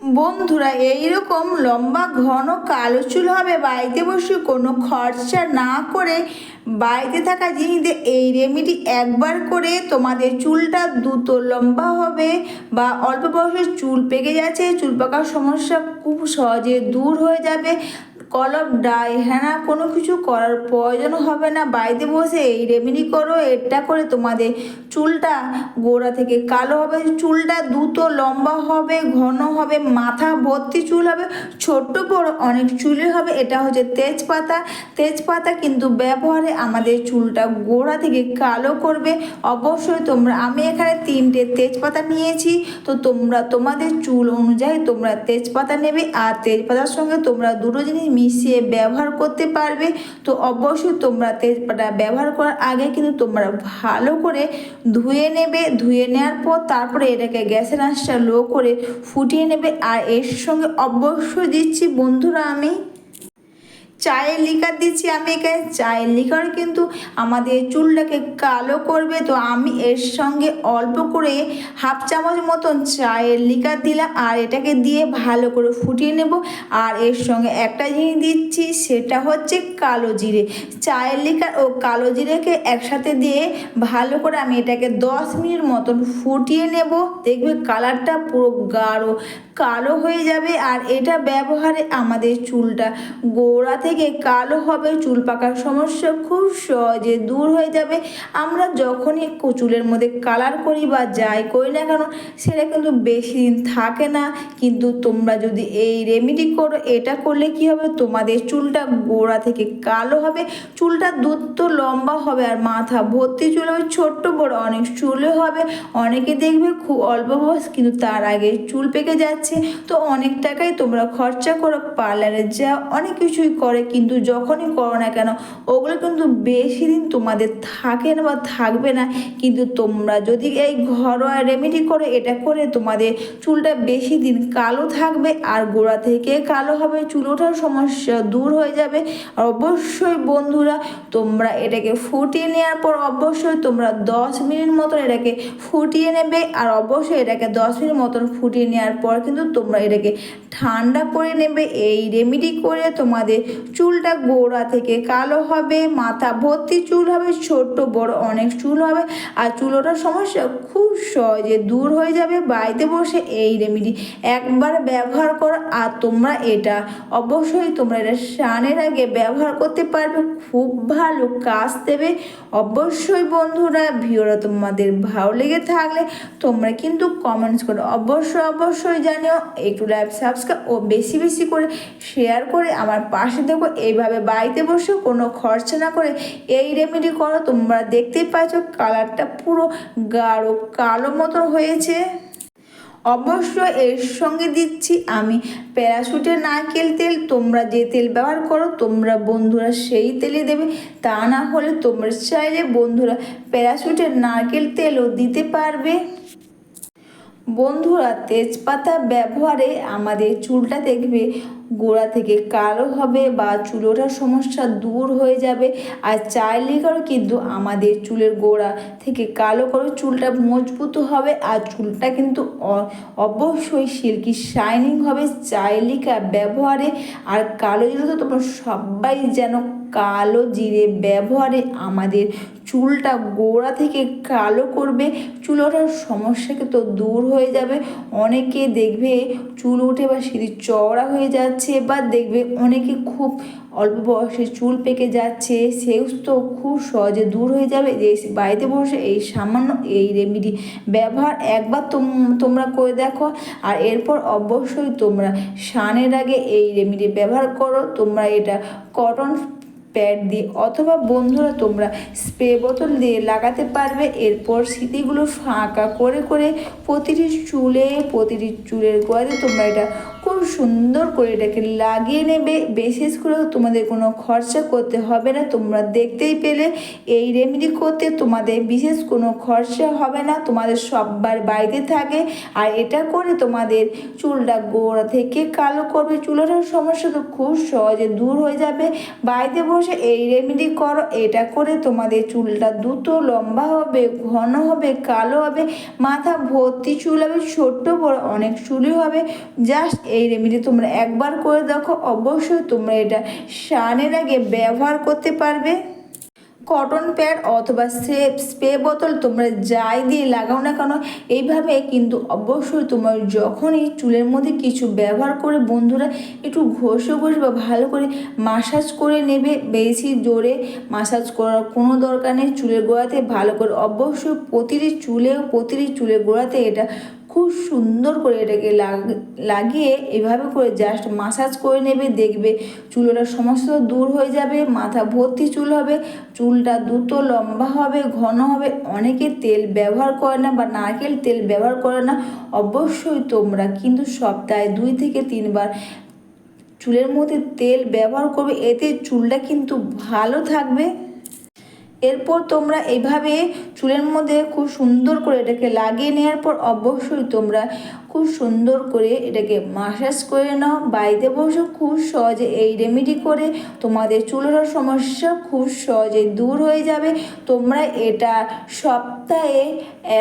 বন্ধুরা, এইরকম লম্বা, ঘন, কালো চুল হবে, বাড়িতে বসে কোনো খরচা না করে বাড়িতে থাকা জিনিস এই রেমেডি একবার করে তোমাদের চুলটা দ্রুত লম্বা হবে বা অল্প বয়সে চুল পেকে যাচ্ছে, চুল পাকার সমস্যা খুব সহজে দূর হয়ে যাবে। কলপ ডাই হ্যাঁ কোনো কিছু করার প্রয়োজন হবে না। বাড়িতে বসে এই রেমেডি করো, এটা করে তোমাদের চুলটা গোড়া থেকে কালো হবে, চুলটা দ্রুত লম্বা হবে, ঘন হবে, মাথা ভর্তি চুল হবে, ছোট্ট বড় অনেক চুলই হবে। এটা হচ্ছে তেজপাতা। তেজপাতা কিন্তু ব্যবহারে আমাদের চুলটা গোড়া থেকে কালো করবে। অবশ্যই তোমরা, আমি এখানে তিনটে তেজপাতা নিয়েছি। তো তোমরা তোমাদের চুল অনুযায়ী তোমরা তেজপাতা নেবে, আর তেজপাতার সঙ্গে তোমরা দুটো জিনিস মিশিয়ে ব্যবহার করতে পারবে। তো অবশ্যই তোমরা তেজপাতা ব্যবহার করার আগে কিন্তু তোমরা ভালো করে ধুয়ে নেবে। ধুয়ে নেওয়ার পর তারপরে এটাকে গ্যাসের আঁচটা লো করে ফুটিয়ে নেবে। আর এর সঙ্গে অবশ্যই দিচ্ছি বন্ধুরা আমি চায়ের লিকার দিচ্ছি আমি এখানে চায়ের লিকার কিন্তু আমাদের চুলটাকে কালো করবে। তো আমি এর সঙ্গে অল্প করে হাফ চামচ মতন চায়ের লিকার দিলাম আর এটাকে দিয়ে ভালো করে ফুটিয়ে নেব। আর এর সঙ্গে একটা জিনিস দিচ্ছি, সেটা হচ্ছে কালো জিরে। চায়ের লিকার ও কালো জিরেকে একসাথে দিয়ে ভালো করে আমি এটাকে দশ মিনিট মতন ফুটিয়ে নেব। দেখবে কালারটা পুরো গাঢ়। কালো হয়ে যাবে আর এটা ব্যবহারে আমাদের চুলটা। গোড়া থেকে কালো হবে, চুল পাকার সমস্যা খুব সহজে দূর হয়ে যাবে। আমরা যখনই চুলের মধ্যে কালার করি বা যাই করি না কেন, সেটা কিন্তু বেশি দিন থাকে না। কিন্তু তোমরা যদি এই রেমেডি করো, এটা করলে কি হবে? তোমাদের চুলটা গোড়া থেকে কালো হবে, চুলটা দ্রুত লম্বা হবে আর মাথা ভর্তি চুল হবে, ছোট্ট বড় অনেক চুলে হবে। অনেকে দেখবে খুব অল্প বয়স, কিন্তু তার আগে চুল পেকে যাচ্ছে। তো অনেক টাকাই তোমরা খরচা করো, পার্লারে যা অনেক কিছুই করে, কিন্তু যখনই করো না কেন, ওগুলো কিন্তু বেশি দিন তোমাদের থাকে না বা থাকবে না, কিন্তু তোমরা যদি এই ঘরোয়া রেমেডি করে, এটা করে তোমাদের চুলটা বেশি দিন কালো থাকবে আর গোড়া থেকে কালো হবে, চুল ওঠার সমস্যা দূর হয়ে যাবে। আর অবশ্যই বন্ধুরা, তোমরা এটাকে ফুটিয়ে নেওয়ার পর অবশ্যই তোমরা দশ মিনিট মতন এটাকে ফুটিয়ে নেবে, আর অবশ্যই এটাকে দশ মিনিট মতন ফুটিয়ে নেওয়ার পর কিন্তু তোমরা এটাকে ঠান্ডা করে নেবে। এই রেমেডি করে তোমাদের চুলটা গোড়া থেকে কালো হবে, মাথা ভর্তি চুল হবে, ছোট্ট বড় অনেক চুল হবে। আর চুল ওঠার সমস্যা খুব সহজে দূর হয়ে যাবে বাড়িতে বসে। এই রেমেডি একবার ব্যবহার করো আর তোমরা এটা অবশ্যই তোমরা এটা স্নানের আগে ব্যবহার করতে পারবে। খুব ভালো কাজ দেবে। অবশ্যই বন্ধুরা, ভিডিওটা তোমাদের ভালো লেগে থাকলে তোমরা কিন্তু কমেন্টস করো অবশ্যই অবশ্যই জানিও একটু লাইভ সাবস্ক্রাইব ও বেশি বেশি করে শেয়ার করে আমার পাশে দেখো এইভাবে বাড়িতে বসে কোনো খরচা না করে এই রেমেডি করো। তোমরা দেখতেই পাচ্ছ কালারটা পুরো গাঢ় কালো মতন হয়েছে। অবশ্য এর সঙ্গে দিচ্ছি আমি প্যারাশুটের নারকেল তেল। তোমরা যে তেল ব্যবহার করো, তোমরা বন্ধুরা সেই তেলে দেবে। তা না হলে তোমরা চাইলে বন্ধুরা প্যারাশুটের নারকেল তেলও দিতে পারবে। বন্ধুরা, তেজপাতা ব্যবহারে আমাদের চুলটা দেখবে গোড়া থেকে কালো হবে বা চুল ওঠার সমস্যা দূর হয়ে যাবে। আর চায়ের লিকারও কিন্তু আমাদের চুলের গোড়া থেকে কালো করে চুলটা মজবুত হবে আর চুলটা কিন্তু অবশ্যই সিল্কি শাইনিং হবে। চায়ের লিকা ব্যবহারে আর কালো জিরে তো তোমরা সবাই যেন কালো জিরে ব্যবহারে আমাদের চুলটা গোড়া থেকে কালো করবে। চুল ওঠার সমস্যা কিন্তু দূর হয়ে যাবে। অনেকে দেখবে চুল উঠে বা সিঁড়ি চওড়া হয়ে যাচ্ছে বা দেখবে অনেকে খুব অল্প বয়সে চুল পেকে যাচ্ছে। সেও তো খুব সহজে দূর হয়ে যাবে। যে বাড়িতে বসে এই সামান্য এই রেমেডি ব্যবহার একবার তোম- তোমরা করে দেখো। আর এরপর অবশ্যই তোমরা স্নানের আগে এই রেমেডি ব্যবহার করো। তোমরা এটা কটন প্যাড দিয়ে অথবা বন্ধুরা তোমরা স্প্রে বোতল দিয়ে লাগাতে পারবে। এরপর স্মৃতিগুলো ফাঁকা করে করে প্রতিটি চুলে, প্রতিটি চুলের গোয়াতে তোমরা এটা খুব সুন্দর করে এটাকে লাগিয়ে নেবে। বিশেষ করে তোমাদের কোনো খরচা করতে হবে না। তোমরা দেখতেই পেলে এই রেমেডি করতে তোমাদের বিশেষ কোনো খরচা হবে না। তোমাদের সববার বাড়িতে থাকে। আর এটা করে তোমাদের চুলটা গোড়া থেকে কালো করবে। চুলের সমস্যা তো খুব সহজে দূর হয়ে যাবে। বাড়িতে বসে এই রেমেডি করো। এটা করে তোমাদের চুলটা দ্রুত লম্বা হবে, ঘন হবে, কালো হবে। মাথা ভর্তি চুল হবে, ছোট্ট বড় অনেক চুলই হবে। জাস্ট এই রেমেডি তোমরা একবার করে দেখো, অবশ্যই তোমরা এটা স্নানের আগে ব্যবহার করতে পারবে। কটন প্যাড অথবা স্প্রে বোতল তোমরা যাই দিয়ে লাগাও না কেন, এইভাবে কিন্তু অবশ্যই তোমার যখনই চুলের মধ্যে কিছু ব্যবহার করে বন্ধুরা একটু ঘষে ঘষে বা ভালো করে মাসাজ করে নেবে, বেশি জোরে মাসাজ করার কোনো দরকার নেই। চুলের গোড়াতে ভালো করে অবশ্যই প্রতিটি চুলে প্রতিটি চুলের গোড়াতে এটা খুব সুন্দর করে এটাকে লাগ- লাগিয়ে এভাবে করে জাস্ট মাসাজ করে নেবে, দেখবে চুলটা সমস্ত দূর হয়ে যাবে, মাথা ভর্তি চুল হবে, চুলটা দ্রুত লম্বা হবে, ঘন হবে, অনেকে তেল ব্যবহার করে না বা নারকেল তেল ব্যবহার করে না, অবশ্যই তোমরা কিন্তু সপ্তাহে দুই থেকে তিনবার চুলের মধ্যে তেল ব্যবহার করবে, এতে চুলটা কিন্তু ভালো থাকবে। এরপর তোমরা এভাবে চুলের মধ্যে খুব সুন্দর করে এটাকে লাগিয়ে নেওয়ার পর অবশ্যই তোমরা খুব সুন্দর করে এটাকে মাসাজ করে নাও। বাড়িতে বসে খুব সহজে এই রেমেডি করে তোমাদের চুলের সমস্যা খুব সহজে দূর হয়ে যাবে। তোমরা এটা সপ্তাহে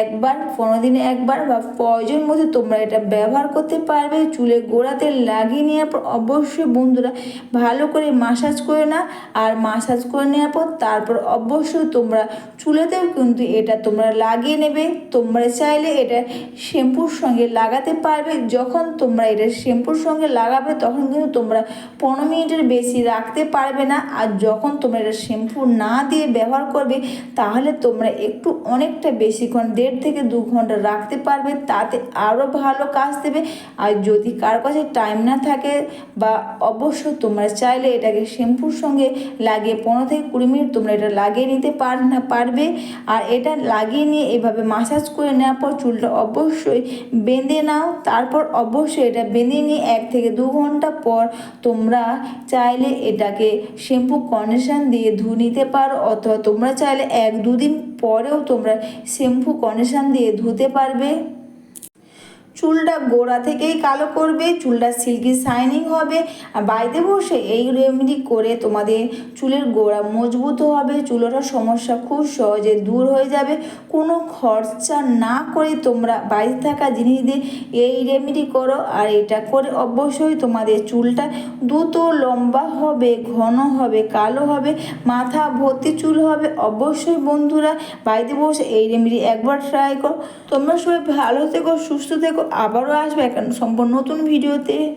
একবার পনেরো দিনে একবার বা প্রয়োজন মধ্যে তোমরা এটা ব্যবহার করতে পারবে। চুলে গোড়াতে লাগিয়ে নেওয়ার পর অবশ্যই বন্ধুরা ভালো করে মাসাজ করে না আর মাসাজ করে নেওয়ার পর তারপর অবশ্যই তোমরা চুলেতেও কিন্তু এটা তোমরা লাগিয়ে নেবে। তোমরা চাইলে এটা শ্যাম্পুর সঙ্গে লাগাতে পারবে, যখন তোমরা এটা শ্যাম্পুর সঙ্গে লাগাবে, তখন কিন্তু তোমরা পনেরো মিনিটের বেশি রাখতে পারবে না। আর যখন তোমরা এটা শ্যাম্পু না দিয়ে ব্যবহার করবে, তাহলে তোমরা একটু অনেকটা বেশিক্ষণ দেড় থেকে দু ঘণ্টা রাখতে পারবে, তাতে আরও ভালো কাজ দেবে। আর যদি কার কাছে টাইম না থাকে বা অবশ্য তোমরা চাইলে এটাকে শ্যাম্পুর সঙ্গে লাগিয়ে পনেরো থেকে কুড়ি মিনিট তোমরা এটা লাগিয়ে নিতে পার, না পারবে। আর এটা লাগিয়ে নিয়ে এভাবে মাসাজ করে নেওয়ার পর চুলটা অবশ্যই বেঁধে নাও তারপর অবশ্যই এটা বেঁধে নিয়ে এক থেকে দু ঘণ্টা পর তোমরা চাইলে এটাকে শ্যাম্পু কন্ডিশন দিয়ে ধুয়ে নিতে পারো, অথবা তোমরা চাইলে এক দুদিন পরেও তোমরা শ্যাম্পু কন্ডিশন দিয়ে ধুতে পারবে। চুলটা গোড়া থেকেই কালো করবে, চুলটা সিল্কি শাইনিং হবে। আর বাড়িতে বসে এই রেমেডি করে তোমাদের চুলের গোড়া মজবুত হবে চুলের সমস্যা খুব সহজে দূর হয়ে যাবে। কোনো খরচা না করে তোমরা বাড়িতে থাকা জিনিস দিয়ে এই রেমেডি করো। আর এটা করে অবশ্যই তোমাদের চুলটা দ্রুত লম্বা হবে, ঘন হবে, কালো হবে, মাথা ভর্তি চুল হবে। অবশ্যই বন্ধুরা বাড়িতে বসে এই রেমেডি একবার ট্রাই করো। তোমরা সবাই ভালো থেকো, সুস্থ থেকো। আবারও আসবে একটা সম্পূর্ণ নতুন ভিডিওতে।